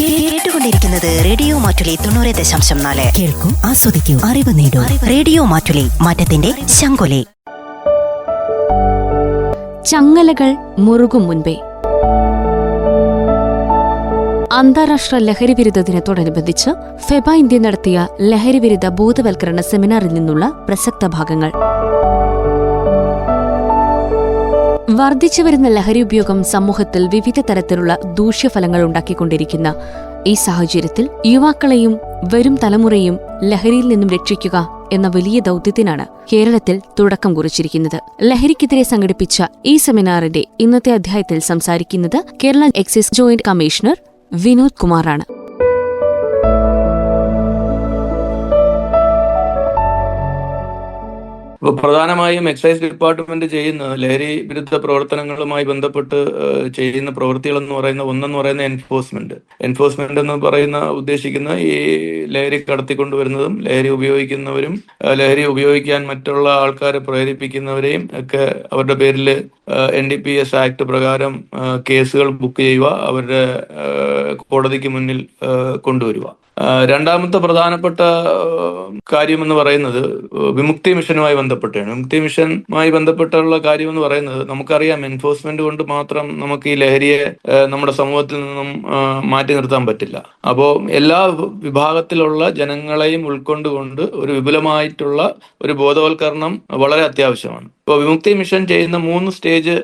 കേട്ടുകൊണ്ടിരിക്കുന്നത് റേഡിയോ മാറ്റുലി തൊണ്ണൂറ് ദശാംശം നാല്. കേൾക്കൂ ആസ്വദിക്കൂ അറിവ് നേടൂ. റേഡിയോ മാറ്റുലി മാറ്റത്തിന്റെ ശങ്കൊലി ചങ്ങലകൾ മുറുകും മുൻപേ. അന്താരാഷ്ട്ര ലഹരി വിരുദ്ധ ദിനത്തോടനുബന്ധിച്ച് ഫെബ ഇന്ത്യ നടത്തിയ ലഹരി വിരുദ്ധ ബോധവൽക്കരണ സെമിനാറിൽ നിന്നുള്ള പ്രസക്ത ഭാഗങ്ങൾ. വർദ്ധിച്ചുവരുന്ന ലഹരി ഉപയോഗം സമൂഹത്തിൽ വിവിധ തരത്തിലുള്ള ദൂഷ്യഫലങ്ങൾ ഉണ്ടാക്കിക്കൊണ്ടിരിക്കുന്ന ഈ സാഹചര്യത്തിൽ യുവാക്കളെയും വരും തലമുറയും ലഹരിയിൽ നിന്നും രക്ഷിക്കുക എന്ന വലിയ ദൗത്യത്തിനാണ് കേരളത്തിൽ തുടക്കം കുറിച്ചിരിക്കുന്നത്. ലഹരിക്കെതിരെ സംഘടിപ്പിച്ച ഈ സെമിനാറിന്റെ ഇന്നത്തെ അധ്യായത്തിൽ സംസാരിക്കുന്നത് Kerala excise joint commissioner Vinod കുമാറാണ്. പ്രധാനമായും എക്സൈസ് ഡിപ്പാർട്ട്മെന്റ് ചെയ്യുന്ന ലഹരി വിരുദ്ധ പ്രവർത്തനങ്ങളുമായി ബന്ധപ്പെട്ട് ചെയ്യുന്ന പ്രവൃത്തികൾ എന്ന് പറയുന്ന ഒന്നെന്ന് പറയുന്ന എൻഫോഴ്സ്മെന്റ് എൻഫോഴ്സ്മെന്റ് എന്ന് പറയുന്ന ഉദ്ദേശിക്കുന്ന ഈ ലഹരി കടത്തിക്കൊണ്ടുവരുന്നതും ലഹരി ഉപയോഗിക്കുന്നവരും ലഹരി ഉപയോഗിക്കാൻ മറ്റുള്ള ആൾക്കാരെ പ്രേരിപ്പിക്കുന്നവരെയും ഒക്കെ അവരുടെ പേരിൽ N D P S act പ്രകാരം കേസുകൾ ബുക്ക് ചെയ്യുക അവരുടെ കോടതിക്ക് മുന്നിൽ കൊണ്ടുവരിക. രണ്ടാമത്തെ പ്രധാനപ്പെട്ട കാര്യം എന്ന് പറയുന്നത് വിമുക്തി മിഷനുമായി ബന്ധപ്പെട്ടാണ്. വിമുക്തി മിഷനുമായി ബന്ധപ്പെട്ടുള്ള കാര്യം എന്ന് പറയുന്നത് നമുക്കറിയാം എൻഫോഴ്സ്മെന്റ് കൊണ്ട് മാത്രം നമുക്ക് ഈ ലഹരിയെ നമ്മുടെ സമൂഹത്തിൽ നിന്നും മാറ്റി നിർത്താൻ പറ്റില്ല. അപ്പോൾ എല്ലാ വിഭാഗത്തിലുള്ള ജനങ്ങളെയും ഉൾക്കൊണ്ടുകൊണ്ട് ഒരു വിപുലമായിട്ടുള്ള ഒരു ബോധവൽക്കരണം വളരെ അത്യാവശ്യമാണ്. ഇപ്പോൾ വിമുക്തി മിഷൻ ചെയ്യുന്ന മൂന്ന് സ്റ്റേജ്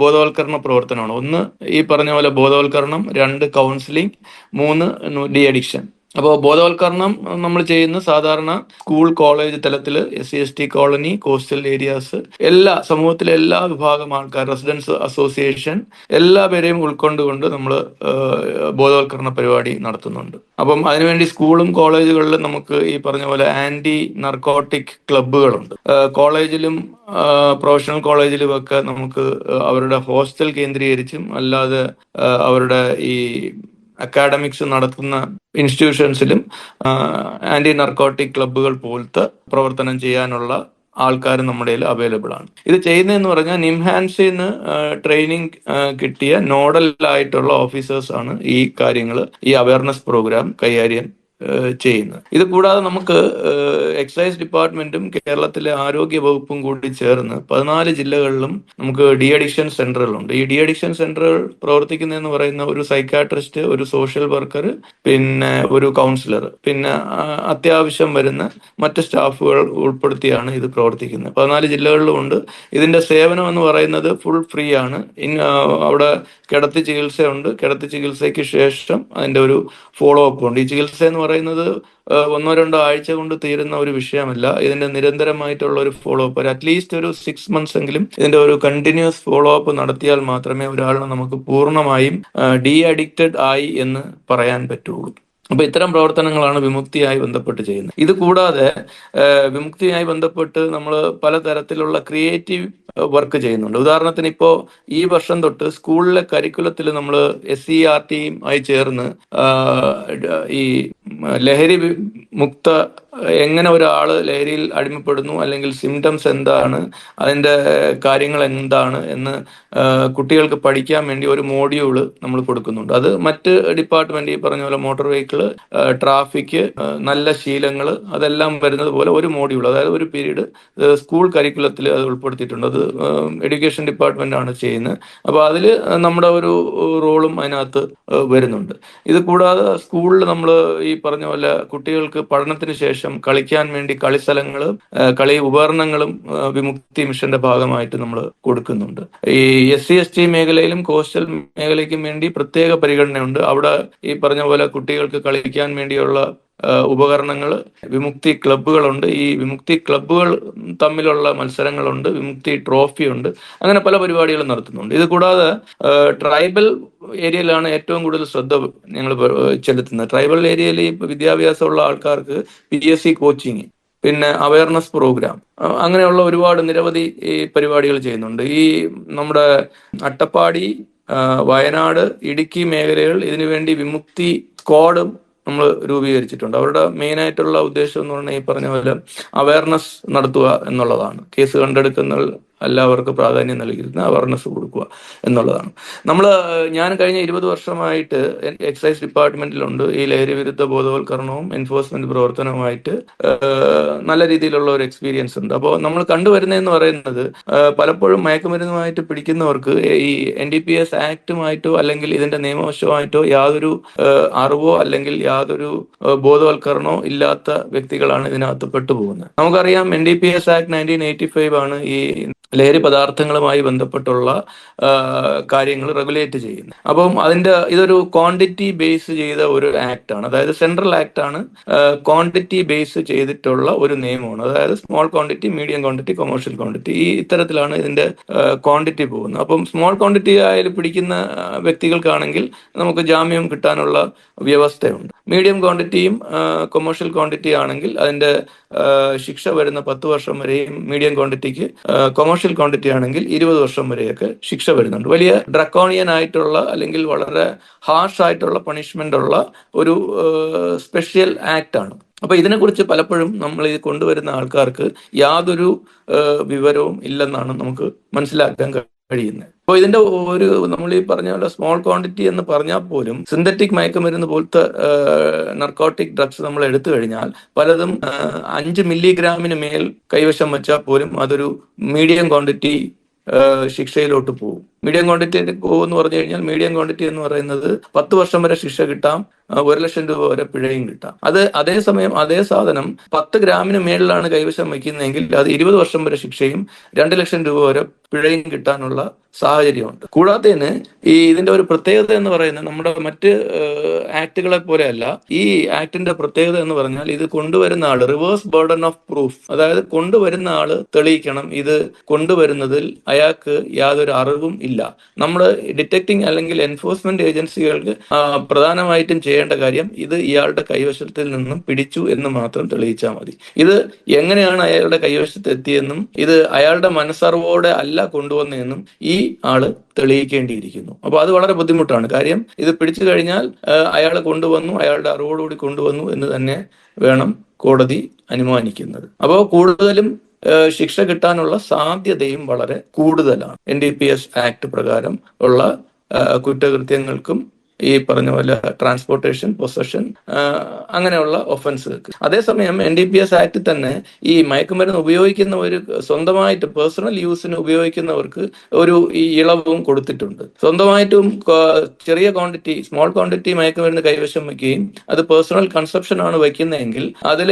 ബോധവൽക്കരണ പ്രവർത്തനമാണ്. ഒന്ന് ഈ പറഞ്ഞ പോലെ ബോധവൽക്കരണം രണ്ട് കൗൺസിലിംഗ് മൂന്ന് ഡി അഡിക്ഷൻ അപ്പോൾ ബോധവൽക്കരണം നമ്മൾ ചെയ്യുന്ന സാധാരണ സ്കൂൾ കോളേജ് തലത്തിൽ S C S T colony coastal areas എല്ലാ സമൂഹത്തിലെ എല്ലാ വിഭാഗം ആൾക്കാർ റെസിഡൻസ് അസോസിയേഷൻ എല്ലാ പേരെയും ഉൾക്കൊണ്ടുകൊണ്ട് നമ്മൾ ബോധവൽക്കരണ പരിപാടി നടത്തുന്നുണ്ട്. അപ്പം അതിനുവേണ്ടി സ്കൂളും കോളേജുകളിലും നമുക്ക് ഈ പറഞ്ഞ പോലെ ആന്റി നർക്കോട്ടിക് ക്ലബ്ബുകളുണ്ട്. കോളേജിലും പ്രൊഫഷണൽ കോളേജിലും ഒക്കെ നമുക്ക് അവരുടെ ഹോസ്റ്റൽ കേന്ദ്രീകരിച്ചും അല്ലാതെ അവരുടെ ഈ അക്കാഡമിക്സ് നടത്തുന്ന ഇൻസ്റ്റിറ്റ്യൂഷൻസിലും ആന്റി നർക്കോട്ടിക് ക്ലബ്ബുകൾ പോലത്തെ പ്രവർത്തനം ചെയ്യാനുള്ള ആൾക്കാർ നമ്മുടെ അവൈലബിൾ ആണ്. ഇത് ചെയ്യുന്നതെന്ന് പറഞ്ഞാൽ നിംഹാൻസിൽ നിന്ന് ട്രെയിനിങ് കിട്ടിയ നോഡൽ ആയിട്ടുള്ള ഓഫീസേഴ്സ് ആണ് ഈ കാര്യങ്ങൾ ഈ അവയർനെസ് പ്രോഗ്രാം കൈകാര്യം ചെയ്യുന്നത്. ഇത് കൂടാതെ നമുക്ക് എക്സൈസ് ഡിപ്പാർട്ട്മെന്റും കേരളത്തിലെ ആരോഗ്യ വകുപ്പും കൂടി ചേർന്ന് പതിനാല് ജില്ലകളിലും നമുക്ക് ഡി അഡിക്ഷൻ സെന്ററുകളുണ്ട്. ഈ ഡി അഡിക്ഷൻ സെന്ററുകൾ പ്രവർത്തിക്കുന്നതെന്ന് പറയുന്ന ഒരു സൈക്കാട്രിസ്റ്റ് ഒരു സോഷ്യൽ വർക്കർ പിന്നെ ഒരു കൗൺസിലർ പിന്നെ അത്യാവശ്യം വരുന്ന മറ്റ് സ്റ്റാഫുകൾ ഉൾപ്പെടുത്തിയാണ് ഇത് പ്രവർത്തിക്കുന്നത്. പതിനാല് ജില്ലകളിലും ഉണ്ട്. ഇതിന്റെ സേവനം എന്ന് പറയുന്നത് ഫുൾ ഫ്രീ ആണ്. അവിടെ കിടത്തി ചികിത്സയുണ്ട്. കിടത്തി ചികിത്സയ്ക്ക് ശേഷം അതിന്റെ ഒരു ഫോളോ അപ്പ് ഉണ്ട്. ഈ ചികിത്സ എന്ന് പറയുന്നത് ആ, ഒന്നോ രണ്ടോ ആഴ്ച കൊണ്ട് തീരുന്ന ഒരു വിഷയമല്ല. ഇതിന്റെ നിരന്തരമായിട്ടുള്ള ഒരു ഫോളോ അപ്പ് ഒരു അറ്റ്ലീസ്റ്റ് ഒരു സിക്സ് മന്ത്സ് എങ്കിലും ഇതിന്റെ ഒരു കണ്ടിന്യൂസ് ഫോളോ അപ്പ് നടത്തിയാൽ മാത്രമേ ഒരാളിനെ നമുക്ക് പൂർണമായും ഡി അഡിക്റ്റഡ് ആയി എന്ന് പറയാൻ പറ്റുള്ളൂ. അപ്പൊ ഇത്തരം പ്രവർത്തനങ്ങളാണ് വിമുക്തിയായി ബന്ധപ്പെട്ട് ചെയ്യുന്നത്. ഇത് കൂടാതെ വിമുക്തിയായി ബന്ധപ്പെട്ട് നമ്മൾ പലതരത്തിലുള്ള ക്രിയേറ്റീവ് വർക്ക് ചെയ്യുന്നുണ്ട്. ഉദാഹരണത്തിന് ഇപ്പോ ഈ വർഷം തൊട്ട് സ്കൂളിലെ കരിക്കുലത്തിൽ നമ്മൾ എസ് സി ആർ ടിയും ആയി ചേർന്ന് ഈ ലഹരി മുക്ത എങ്ങനെ ഒരാൾ ലഹരിയിൽ അടിമപ്പെടുന്നു അല്ലെങ്കിൽ സിംറ്റംസ് എന്താണ് അതിന്റെ കാര്യങ്ങൾ എന്താണ് എന്ന് കുട്ടികൾക്ക് പഠിക്കാൻ വേണ്ടി ഒരു മോഡ്യൂൾ നമ്മൾ കൊടുക്കുന്നുണ്ട്. അത് മറ്റ് ഡിപ്പാർട്ട്മെന്റ് ഈ പറഞ്ഞ പോലെ മോട്ടോർ വെഹിക്കിൾ ട്രാഫിക് നല്ല ശീലങ്ങൾ അതെല്ലാം വരുന്നത് പോലെ ഒരു മോഡ്യൂൾ അതായത് ഒരു പീരീഡ് സ്കൂൾ കരിക്കുലത്തിൽ അത് ഉൾപ്പെടുത്തിയിട്ടുണ്ട്. അത് എഡ്യൂക്കേഷൻ ഡിപ്പാർട്ട്മെന്റ് ആണ് ചെയ്യുന്നത്. അപ്പോൾ അതിൽ നമ്മുടെ ഒരു റോളും അതിനകത്ത് വരുന്നുണ്ട്. ഇത് കൂടാതെ സ്കൂളിൽ നമ്മൾ ഈ പറഞ്ഞ പോലെ കുട്ടികൾക്ക് പഠനത്തിന് ശേഷം കളിക്കാൻ വേണ്ടി കളിസ്ഥലങ്ങളും കളി ഉപകരണങ്ങളും വിമുക്തി മിഷന്റെ ഭാഗമായിട്ട് നമ്മൾ കൊടുക്കുന്നുണ്ട്. ഈ എസ് സി എസ് ടി മേഖലയിലും കോസ്റ്റൽ മേഖലയ്ക്കും വേണ്ടി പ്രത്യേക പരിഗണനയുണ്ട്. അവിടെ ഈ പറഞ്ഞ പോലെ കുട്ടികൾക്ക് കളിക്കാൻ വേണ്ടിയുള്ള ഉപകരണങ്ങൾ വിമുക്തി ക്ലബ്ബുകളുണ്ട്. ഈ വിമുക്തി ക്ലബ്ബുകൾ തമ്മിലുള്ള മത്സരങ്ങളുണ്ട്. വിമുക്തി ട്രോഫി ഉണ്ട് അങ്ങനെ പല പരിപാടികളും നടത്തുന്നുണ്ട്. ഇത് കൂടാതെ ട്രൈബൽ ഏരിയയിലാണ് ഏറ്റവും കൂടുതൽ ശ്രദ്ധ ഞങ്ങൾ ചെലുത്തുന്നത്. ട്രൈബൽ ഏരിയയിൽ വിദ്യാഭ്യാസമുള്ള ആൾക്കാർക്ക് പി എസ് സി കോച്ചിങ് പിന്നെ അവയർനെസ് പ്രോഗ്രാം അങ്ങനെയുള്ള ഒരുപാട് നിരവധി ഈ പരിപാടികൾ ചെയ്യുന്നുണ്ട്. ഈ നമ്മുടെ അട്ടപ്പാടി വയനാട് ഇടുക്കി മേഖലകൾ ഇതിനുവേണ്ടി വിമുക്തി സ്ക്വാഡും നമ്മൾ രൂപീകരിച്ചിട്ടുണ്ട്. അവരുടെ മെയിൻ ആയിട്ടുള്ള ഉദ്ദേശം എന്ന് പറഞ്ഞാൽ ഈ പറഞ്ഞ പോലെ അവയർനെസ് നടത്തുക എന്നുള്ളതാണ്. കേസ് കണ്ടെടുക്കുന്ന എല്ലാവർക്കും പ്രാധാന്യം നൽകിയിരുന്ന അവയർനെസ് കൊടുക്കുക എന്നുള്ളതാണ്. നമ്മൾ ഞാൻ കഴിഞ്ഞ ഇരുപത് വർഷമായിട്ട് എക്സൈസ് ഡിപ്പാർട്ട്മെന്റിലുണ്ട് ഈ ലഹരി വിരുദ്ധ ബോധവൽക്കരണവും എൻഫോഴ്സ്മെന്റ് പ്രവർത്തനവുമായിട്ട് നല്ല രീതിയിലുള്ള ഒരു എക്സ്പീരിയൻസ് ഉണ്ട്. അപ്പോൾ നമ്മൾ കണ്ടുവരുന്നതെന്ന് പറയുന്നത് പലപ്പോഴും മയക്കുമരുന്നുമായിട്ട് പിടിക്കുന്നവർക്ക് ഈ എൻ ഡി പി എസ് ആക്ടുമായിട്ടോ അല്ലെങ്കിൽ ഇതിന്റെ നിയമവശമായിട്ടോ യാതൊരു അറിവോ അല്ലെങ്കിൽ യാതൊരു ബോധവൽക്കരണോ ഇല്ലാത്ത വ്യക്തികളാണ് ഇതിനകത്ത് പെട്ടുപോകുന്നത്. നമുക്കറിയാം N D P S act nineteen eighty five ആണ് ഈ ലഹരി പദാർത്ഥങ്ങളുമായി ബന്ധപ്പെട്ടുള്ള കാര്യങ്ങൾ റെഗുലേറ്റ് ചെയ്യുന്നത് അപ്പം അതിന്റെ ഇതൊരു ക്വാണ്ടിറ്റി ബേസ് ചെയ്ത ഒരു ആക്ട് ആണ് അതായത് സെൻട്രൽ ആക്ട് ആണ് ക്വാണ്ടിറ്റി ബേസ് ചെയ്തിട്ടുള്ള ഒരു നിയമമാണ്. അതായത് small quantity medium quantity commercial quantity. ഈ ഇത്തരത്തിലാണ് ഇതിന്റെ ക്വാണ്ടിറ്റി പോകുന്നത്. അപ്പം സ്മോൾ ക്വാണ്ടിറ്റി ആയാലും പിടിക്കുന്ന വ്യക്തികൾക്കാണെങ്കിൽ നമുക്ക് ജാമ്യം കിട്ടാനുള്ള വ്യവസ്ഥയുണ്ട്. മീഡിയം ക്വാണ്ടിറ്റിയും കൊമേഴ്ഷ്യൽ ക്വാണ്ടിറ്റി ആണെങ്കിൽ അതിന്റെ ശിക്ഷ വരുന്ന പത്ത് വർഷം വരെയും മീഡിയം ക്വാണ്ടിറ്റിക്ക് കൊമേഴ്ഷ്യൽ ക്വാണ്ടിറ്റി ആണെങ്കിൽ ഇരുപത് വർഷം വരെയൊക്കെ ശിക്ഷ വരുന്നുണ്ട്. വലിയ ഡ്രക്കോണിയൻ ആയിട്ടുള്ള അല്ലെങ്കിൽ വളരെ ഹാർഷ് ആയിട്ടുള്ള പണിഷ്മെന്റ് ഉള്ള ഒരു സ്പെഷ്യൽ ആക്ട് ആണ്. അപ്പൊ ഇതിനെക്കുറിച്ച് പലപ്പോഴും നമ്മൾ ഇത് കൊണ്ടുവരുന്ന ആൾക്കാർക്ക് യാതൊരു വിവരവും ഇല്ലെന്നാണ് നമുക്ക് മനസ്സിലാക്കാൻ കഴിയുന്നത്. അപ്പോൾ ഇതിന്റെ ഒരു നമ്മൾ ഈ പറഞ്ഞ പോലെ സ്മോൾ ക്വാണ്ടിറ്റി എന്ന് പറഞ്ഞാൽ പോലും സിന്തറ്റിക് മയക്കുമരുന്ന് പോലത്തെ നർക്കോട്ടിക് ഡ്രഗ്സ് നമ്മൾ എടുത്തു കഴിഞ്ഞാൽ പലതും അഞ്ച് മില്ലിഗ്രാമിന് മേൽ കൈവശം വെച്ചാൽ പോലും അതൊരു മീഡിയം ക്വാണ്ടിറ്റി ശിക്ഷയിലോട്ട് പോകും മീഡിയം ക്വാണ്ടിറ്റി എന്ന് പറഞ്ഞു കഴിഞ്ഞാൽ മീഡിയം ക്വാണ്ടിറ്റി എന്ന് പറയുന്നത് പത്ത് വർഷം വരെ ശിക്ഷ കിട്ടാം ഒരു ലക്ഷം രൂപ വരെ പിഴയും കിട്ടാം. അത് അതേസമയം അതേ സാധനം പത്ത് ഗ്രാമിന് മേളിലാണ് കൈവശം വയ്ക്കുന്നതെങ്കിൽ അത് ഇരുപത് വർഷം വരെ ശിക്ഷയും രണ്ട് ലക്ഷം രൂപ വരെ പിഴയും കിട്ടാനുള്ള സാഹചര്യമുണ്ട്. കൂടാതെ ഈ ഇതിന്റെ ഒരു പ്രത്യേകത എന്ന് പറയുന്നത് നമ്മുടെ മറ്റ് ആക്ടുകളെ പോലെയല്ല ഈ ആക്ടിന്റെ പ്രത്യേകത എന്ന് പറഞ്ഞാൽ ഇത് കൊണ്ടുവരുന്ന ആൾ റിവേഴ്സ് ബേർഡൻ ഓഫ് പ്രൂഫ് അതായത് കൊണ്ടുവരുന്ന ആൾ തെളിയിക്കണം. ഇത് കൊണ്ടുവരുന്നതിൽ അയാൾക്ക് യാതൊരു അറിവും ഇല്ല. നമ്മൾ ഡിറ്റക്ടിങ് അല്ലെങ്കിൽ എൻഫോഴ്സ്മെന്റ് ഏജൻസികൾക്ക് പ്രധാനമായിട്ടും ചെയ്യേണ്ട കാര്യം ഇത് ഇയാളുടെ കൈവശത്തിൽ നിന്നും പിടിച്ചു എന്ന് മാത്രം തെളിയിച്ചാൽ മതി. ഇത് എങ്ങനെയാണ് അയാളുടെ കൈവശത്ത് എത്തിയെന്നും ഇത് അയാളുടെ മനസ്സറിവോടെ അല്ല കൊണ്ടുവന്നതെന്നും ഈ ആൾ തെളിയിക്കേണ്ടിയിരിക്കുന്നു. അപ്പൊ അത് വളരെ ബുദ്ധിമുട്ടാണ്. കാര്യം ഇത് പിടിച്ചു കഴിഞ്ഞാൽ അയാൾ കൊണ്ടുവന്നു അയാളുടെ അറിവോടുകൂടി കൊണ്ടുവന്നു എന്ന് തന്നെ വേണം കോടതി അനുമാനിക്കുന്നത്. അപ്പോൾ കൂടുതലും ശിക്ഷ കിട്ടാനുള്ള സാധ്യതയും വളരെ കൂടുതലാണ്. N D P S act പ്രകാരം ഉള്ള കുറ്റകൃത്യങ്ങൾക്കും ഈ പറഞ്ഞ പോലെ ട്രാൻസ്പോർട്ടേഷൻ പൊസഷൻ അങ്ങനെയുള്ള ഒഫൻസ് അതേസമയം എൻ ഡി പി എസ് ആക്ടിൽ തന്നെ ഈ മയക്കുമരുന്ന് ഉപയോഗിക്കുന്നവർ സ്വന്തമായിട്ട് പേഴ്സണൽ യൂസിന് ഉപയോഗിക്കുന്നവർക്ക് ഒരു ഈ ഇളവും കൊടുത്തിട്ടുണ്ട്. സ്വന്തമായിട്ടും ചെറിയ ക്വാണ്ടിറ്റി സ്മോൾ ക്വാണ്ടിറ്റി മയക്കുമരുന്ന് കൈവശം വയ്ക്കുകയും അത് പേഴ്സണൽ കൺസെപ്ഷൻ ആണ് വയ്ക്കുന്നതെങ്കിൽ അതിൽ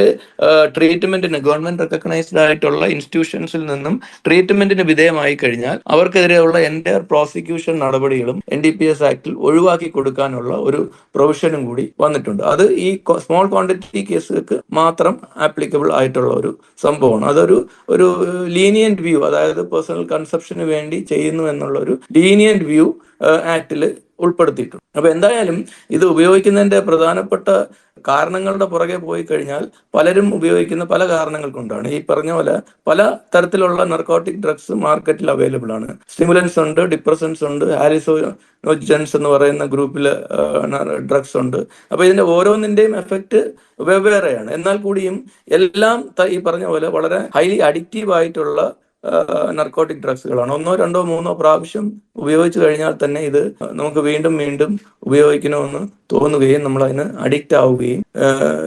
ട്രീറ്റ്മെന്റിന് ഗവൺമെന്റ് റെക്കഗ്നൈസ്ഡ് ആയിട്ടുള്ള ഇൻസ്റ്റിറ്റ്യൂഷൻസിൽ നിന്നും ട്രീറ്റ്മെന്റിന് വിധേയമായി കഴിഞ്ഞാൽ അവർക്കെതിരെയുള്ള എന്റെ പ്രോസിക്യൂഷൻ നടപടികളും എൻ ഡി പി എസ് ആക്ടിൽ ഒഴിവാക്കി കൊടുക്കാനുള്ള ഒരു പ്രൊവിഷനും കൂടി വന്നിട്ടുണ്ട്. അത് ഈ സ്മോൾ ക്വാണ്ടിറ്റി കേസുകൾക്ക് മാത്രം ആപ്ലിക്കബിൾ ആയിട്ടുള്ള ഒരു സംഭവമാണ്. അതൊരു ഒരു ലീനിയന്റ് വ്യൂ അതായത് പേഴ്സണൽ കൺസെപ്ഷന് വേണ്ടി ചെയ്യുന്നു എന്നുള്ള ഒരു ലീനിയന്റ് വ്യൂ ആക്ടിൽ ഉൾപ്പെടുത്തിയിട്ടുണ്ട്. അപ്പൊ എന്തായാലും ഇത് ഉപയോഗിക്കുന്നതിന്റെ പ്രധാനപ്പെട്ട കാരണങ്ങളുടെ പുറകെ പോയി കഴിഞ്ഞാൽ പലരും ഉപയോഗിക്കുന്ന പല കാരണങ്ങൾ കൊണ്ടാണ്. ഈ പറഞ്ഞ പോലെ പല തരത്തിലുള്ള നർക്കോട്ടിക് ഡ്രഗ്സ് മാർക്കറ്റിൽ അവൈലബിൾ ആണ്. സ്റ്റിമുലൻസ് ഉണ്ട് ഡിപ്രസൻസ് ഉണ്ട് ഹാരിസോജൻസ് എന്ന് പറയുന്ന ഗ്രൂപ്പിൽ ഡ്രഗ്സ് ഉണ്ട്. അപ്പൊ ഇതിന്റെ ഓരോന്നിന്റെയും എഫക്റ്റ് വെവ്വേറെയാണ്. എന്നാൽ കൂടിയും എല്ലാം ഈ പറഞ്ഞ പോലെ വളരെ ഹൈലി അഡിക്റ്റീവ് ആയിട്ടുള്ള നർക്കോട്ടിക് ഡ്രഗ്സുകളാണ് ഒന്നോ രണ്ടോ മൂന്നോ പ്രാവശ്യം ഉപയോഗിച്ചു കഴിഞ്ഞാൽ തന്നെ ഇത് നമുക്ക് വീണ്ടും വീണ്ടും ഉപയോഗിക്കണമെന്ന് തോന്നുകയും നമ്മൾ അതിന് അഡിക്റ്റ് ആവുകയും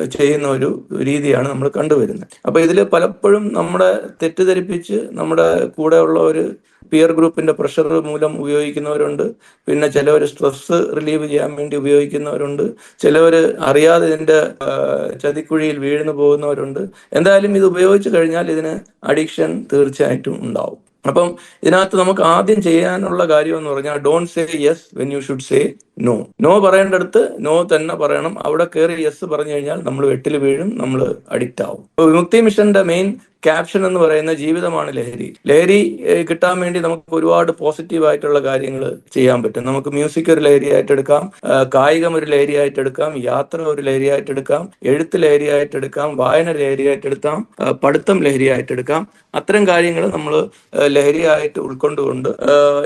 ചെയ്യുന്ന ഒരു രീതിയാണ് നമ്മൾ കണ്ടുവരുന്നത്. അപ്പൊ ഇതിൽ പലപ്പോഴും നമ്മുടെ തെറ്റിദ്ധരിപ്പിച്ച് നമ്മുടെ കൂടെ ഉള്ള ഒരു പിയർ ഗ്രൂപ്പിന്റെ പ്രഷർ മൂലം ഉപയോഗിക്കുന്നവരുണ്ട്. പിന്നെ ചിലവർ സ്ട്രെസ് റിലീവ് ചെയ്യാൻ വേണ്ടി ഉപയോഗിക്കുന്നവരുണ്ട്. ചിലവർ അറിയാതെ ഇതിന്റെ ചതിക്കുഴിയിൽ വീഴുന്നു പോകുന്നവരുണ്ട്. എന്തായാലും ഇത് ഉപയോഗിച്ചു കഴിഞ്ഞാൽ ഇതിന് അഡിക്ഷൻ തീർച്ചയായിട്ടും ഉണ്ടാവും. അപ്പം ഇതിനകത്ത് നമുക്ക് ആദ്യം ചെയ്യാനുള്ള കാര്യം എന്ന് പറഞ്ഞാൽ don't say yes when you should say no no പറയേണ്ടടുത്ത് no തന്നെ പറയണം. അവിടെ കയറി യെസ് പറഞ്ഞു കഴിഞ്ഞാൽ നമ്മൾ വെട്ടിൽ വീഴും നമ്മൾ അഡിക്റ്റ് ആവും. വിമുക്തി മിഷന്റെ മെയിൻ ക്യാപ്ഷൻ എന്ന് പറയുന്ന ജീവിതമാണ് ലഹരി. ലഹരി കിട്ടാൻ വേണ്ടി നമുക്ക് ഒരുപാട് പോസിറ്റീവ് ആയിട്ടുള്ള കാര്യങ്ങൾ ചെയ്യാൻ പറ്റും. നമുക്ക് മ്യൂസിക് ഒരു ലഹരി എടുക്കാം ആ, കായികം ഒരു ലഹരി എടുക്കാം യാത്ര ഒരു ലഹരി എടുക്കാം എഴുത്ത് ലഹരി എടുക്കാം വായന ലഹരി എടുക്കാം ആ, പഠിത്തം ലഹരി എടുക്കാം അത്തരം കാര്യങ്ങൾ നമ്മൾ ലഹരിയായിട്ട് ഉൾക്കൊണ്ടുകൊണ്ട്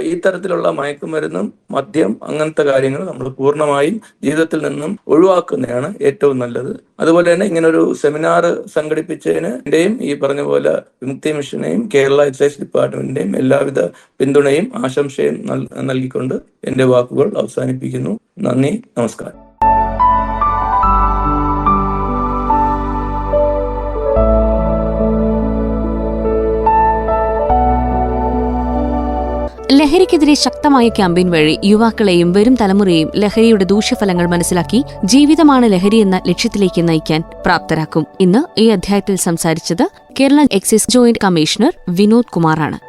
ഈ തരത്തിലുള്ള മയക്കുമരുന്നും മദ്യം അങ്ങനത്തെ കാര്യങ്ങൾ നമ്മൾ പൂർണമായും ജീവിതത്തിൽ നിന്നും ഒഴിവാക്കുന്നതാണ് ഏറ്റവും നല്ലത്. അതുപോലെ തന്നെ ഇങ്ങനെ ഒരു സെമിനാർ സംഘടിപ്പിച്ചതിന് എന്റെയും ഈ പറഞ്ഞ പോലെ വിമുക്തി മിഷനെയും കേരള എക്സൈസ് ഡിപ്പാർട്ട്മെന്റിന്റെയും എല്ലാവിധ പിന്തുണയും ആശംസയും നൽ- നൽകിക്കൊണ്ട് എന്റെ വാക്കുകൾ അവസാനിപ്പിക്കുന്നു. നന്ദി നമസ്കാരം. ലഹരിക്കെതിരെ ശക്തമായ ക്യാമ്പയിൻ വഴി യുവാക്കളെയും വരും തലമുറയെയും ലഹരിയുടെ ദൂഷ്യഫലങ്ങൾ മനസ്സിലാക്കി ജീവിതമാണ് ലഹരി എന്ന ലക്ഷ്യത്തിലേക്ക് നയിക്കാൻ പ്രാപ്തരാക്കും. ഇന്ന് ഈ അധ്യായത്തിൽ സംസാരിച്ചത് Kerala excise joint commissioner Vinod കുമാറാണ്.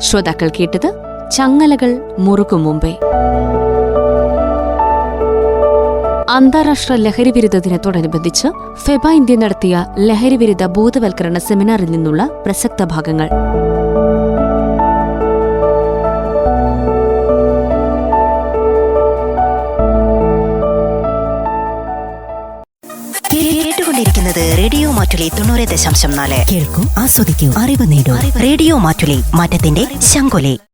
ശ്രോതാക്കൾ കേട്ടത് ചങ്ങലകൾ മുറുകും മുമ്പേ. അന്താരാഷ്ട്ര ലഹരി വിരുദ്ധ ദിനത്തോടനുബന്ധിച്ച് ഫെബ ഇന്ത്യ നടത്തിയ ലഹരി വിരുദ്ധ ബോധവൽക്കരണ സെമിനാറിൽ നിന്നുള്ള പ്രസക്ത ഭാഗങ്ങൾ. കേട്ടുകൊണ്ടിരിക്കുന്നത് റേഡിയോ മാറ്റുലി തൊണ്ണൂറ് ദശാംശം നാല്. കേൾക്കൂ ആസ്വദിക്കൂ അറിവ് നേടൂ. റേഡിയോ മാറ്റുലി മാറ്റത്തിന്റെ ശങ്കൊലി